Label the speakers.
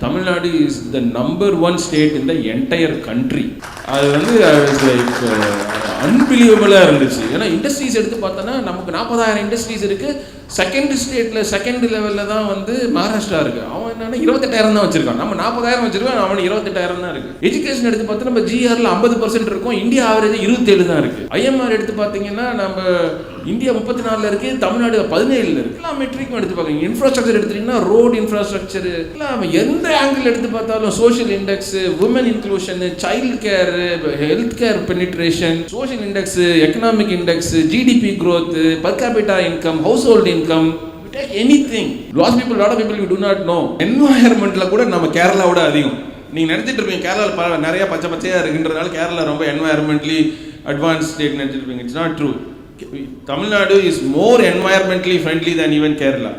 Speaker 1: Tamil Nadu is the number one state in the entire country அது வந்து like அன்பிலீவபிளாக uh, இருந்துச்சு. ஏன்னா industries எடுத்து பார்த்தோன்னா நமக்கு நாற்பதாயிரம் இண்டஸ்ட்ரீஸ் இருக்குது செகண்ட் ஸ்டேட்டில் செகண்ட் லெவலில் தான் வந்து மகாராஷ்டிரா இருக்குது அவன் என்னன்னா இருபத்தெட்டாயிரம் தான் வச்சிருக்கான். நம்ம நாற்பதாயிரம் வச்சிருக்கோம் அவன் இருபத்தெட்டாயிரம் தான் இருக்குது எஜுகேஷன் எடுத்து பார்த்தா நம்ம ஜிஆரில் ஐம்பது பர்சன்ட் இருக்கும். இந்தியா ஆவரேஜ் இருபத்தேழு தான் இருக்குது ஐஎம்ஆர் எடுத்து பார்த்தீங்கன்னா நம்ம இந்தியா முப்பத்தி நாலில் இருக்கு தமிழ்நாடு பதினேழுல இருக்கு. எல்லா மெட்ரிக்கும் எடுத்து பார்க்கணும் இன்ஃப்ராஸ்ட்ரக்சர் எடுத்துட்டீங்கன்னா ரோடு இன்ஃப்ராஸ்ட்ரக்சர் எல்லாம். எந்த ஆங்கிள் எடுத்து பார்த்தாலும் social index woman inclusion child care health care penetration social index economic index GDP growth per capita income household income anything lots people lot of people you do not know என்வாயர்மெண்ட்ல கூட நம்ம கேரளாவோட அதிகம். நீங்க நினைச்சிட்டு இருப்பீங்க கேரளாவில் நிறைய பச்சை பச்சையா இருக்குன்றதுனால கேரளா ரொம்ப என்வாயர்மெண்ட்லி அட்வான்ஸ் ஸ்டேட் நினைச்சிட்டு இருப்பீங்க. It's not true Tamil Nadu is more environmentally friendly than even Kerala